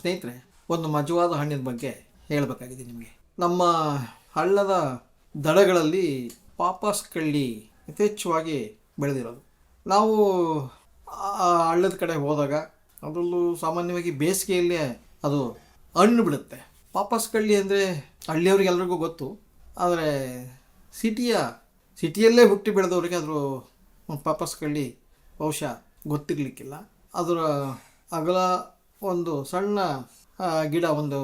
ಸ್ನೇಹಿತರೆ, ಒಂದು ಮಜವಾದ ಹಣ್ಣಿನ ಬಗ್ಗೆ ಹೇಳಬೇಕಾಗಿದೆ ನಿಮಗೆ. ನಮ್ಮ ಹಳ್ಳದ ದಡಗಳಲ್ಲಿ ಪಾಪಸ್ ಕಳ್ಳಿ ಯಥೇಚ್ಛವಾಗಿ ಬೆಳೆದಿರೋದು. ನಾವು ಆ ಹಳ್ಳದ ಕಡೆ ಹೋದಾಗ ಅದರಲ್ಲೂ ಸಾಮಾನ್ಯವಾಗಿ ಬೇಸಿಗೆಯಲ್ಲಿ ಅದು ಹಣ್ಣು ಬಿಡುತ್ತೆ. ಪಾಪಸ್ ಕಳ್ಳಿ ಅಂದರೆ ಹಳ್ಳಿಯವ್ರಿಗೆಲ್ರಿಗೂ ಗೊತ್ತು. ಆದರೆ ಸಿಟಿಯ, ಸಿಟಿಯಲ್ಲೇ ಹುಟ್ಟಿ ಬೆಳೆದವ್ರಿಗೆ ಅದ್ರ ಪಾಪಸ್ ಕಳ್ಳಿ ಬಹುಶಃ ಗೊತ್ತಿರಲಿಕ್ಕಿಲ್ಲ. ಅದರ ಅಗಲ ಒಂದು ಸಣ್ಣ ಗಿಡ, ಒಂದು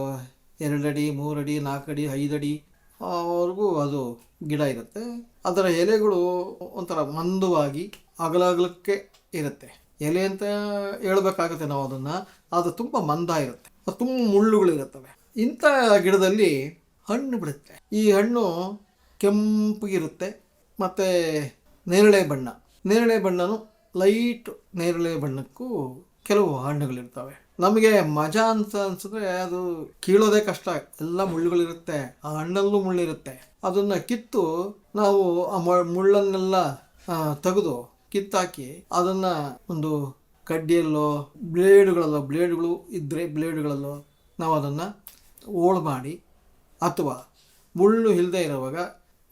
ಎರಡಡಿ, ಮೂರಡಿ, ನಾಲ್ಕಡಿ, ಐದಡಿ ವರೆಗೂ ಅದು ಗಿಡ ಇರುತ್ತೆ. ಅದರ ಎಲೆಗಳು ಒಂಥರ ಮಂದವಾಗಿ ಅಗಲ ಅಗಲಕ್ಕೆ ಇರುತ್ತೆ. ಎಲೆ ಅಂತ ಹೇಳ್ಬೇಕಾಗುತ್ತೆ ನಾವು ಅದನ್ನು, ಅದು ತುಂಬ ಮಂದ ಇರುತ್ತೆ. ತುಂಬ ಮುಳ್ಳುಗಳಿರುತ್ತವೆ ಇಂಥ ಗಿಡದಲ್ಲಿ ಹಣ್ಣು ಬಿಡುತ್ತೆ. ಈ ಹಣ್ಣು ಕೆಂಪಗಿರುತ್ತೆ ಮತ್ತು ನೇರಳೆ ಬಣ್ಣ. ನೇರಳೆ ಬಣ್ಣನು ಲೈಟ್ ನೇರಳೆ ಬಣ್ಣಕ್ಕೂ ಕೆಲವು ಹಣ್ಣುಗಳಿರ್ತವೆ. ನಮಗೆ ಮಜಾ ಅಂತ ಅನ್ಸಿದ್ರೆ ಅದು ಕೀಳೋದೇ ಕಷ್ಟ. ಎಲ್ಲ ಮುಳ್ಳುಗಳಿರುತ್ತೆ. ಆ ಹಣ್ಣಲ್ಲೂ ಮುಳ್ಳಿರುತ್ತೆ. ಅದನ್ನ ಕಿತ್ತು ನಾವು ಆ ಮುಳ್ಳನ್ನೆಲ್ಲ ತೆಗೆದು ಕಿತ್ತಾಕಿ ಅದನ್ನ ಒಂದು ಕಡ್ಡಿಯಲ್ಲೋ, ಬ್ಲೇಡ್ಗಳಲ್ಲೋ, ಬ್ಲೇಡ್ಗಳು ಇದ್ದರೆ ಬ್ಲೇಡ್ಗಳಲ್ಲೋ ನಾವು ಅದನ್ನು ಓಳು ಮಾಡಿ ಅಥವಾ ಮುಳ್ಳು ಇಲ್ಲದೆ ಇರುವಾಗ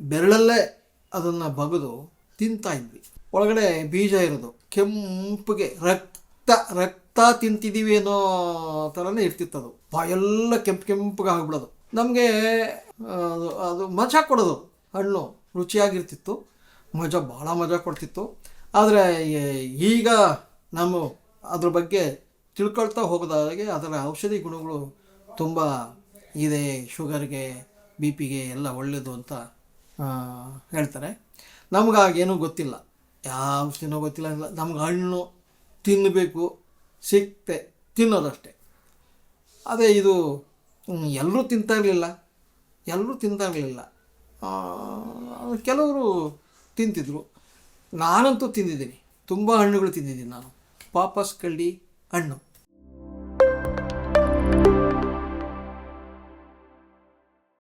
ಬೆರಳಲ್ಲೇ ಅದನ್ನು ಬಗೆದು ತಿಂತಾ ಇದ್ವಿ. ಒಳಗಡೆ ಬೀಜ ಇರೋದು. ಕೆಂಪಗೆ ರಕ್ತ ರಕ್ತ ರಕ್ತ ತಿಂತಿದ್ದೀವಿ ಅನ್ನೋ ಥರನೇ ಇರ್ತಿತ್ತು ಅದು ಬಾಯೆಲ್ಲ ಕೆಂಪು ಕೆಂಪಗೆ ಆಗ್ಬಿಡೋದು. ನಮಗೆ ಅದು ಮಜಾ ಕೊಡೋದು. ಹಣ್ಣು ರುಚಿಯಾಗಿರ್ತಿತ್ತು. ಮಜಾ, ಭಾಳ ಮಜಾ ಕೊಡ್ತಿತ್ತು. ಆದರೆ ಈಗ ನಾವು ಅದ್ರ ಬಗ್ಗೆ ತಿಳ್ಕೊಳ್ತಾ ಹೋಗೋದಾಗೆ ಅದರ ಔಷಧಿ ಗುಣಗಳು ತುಂಬ ಇದೆ. ಶುಗರ್ಗೆ ಬಿ ಪಿಗೆ ಎಲ್ಲ ಒಳ್ಳೆಯದು ಅಂತ ಹೇಳ್ತಾರೆ. ನಮಗಾಗೇನೂ ಗೊತ್ತಿಲ್ಲ. ಯಾವ ಔಷಧಿನೋ ಗೊತ್ತಿಲ್ಲ. ನಮ್ಗೆ ಹಣ್ಣು ತಿನ್ನಬೇಕು ಸಿಕ್ತೆ ತಿನ್ನೋದಷ್ಟೆ. ಅದೇ ಇದು ಎಲ್ಲರೂ ತಿಂತಾಗಲಿಲ್ಲ ಎಲ್ಲರೂ ತಿಂತಾಗಲಿಲ್ಲ ಕೆಲವರು ತಿಂತಿದ್ರು. ನಾನಂತೂ ತಿಂದಿದ್ದೀನಿ. ತುಂಬ ಹಣ್ಣುಗಳು ತಿಂದಿದ್ದೀನಿ ನಾನು. ಪಾಪಸ್ ಕಳ್ಳಿ ಹಣ್ಣು.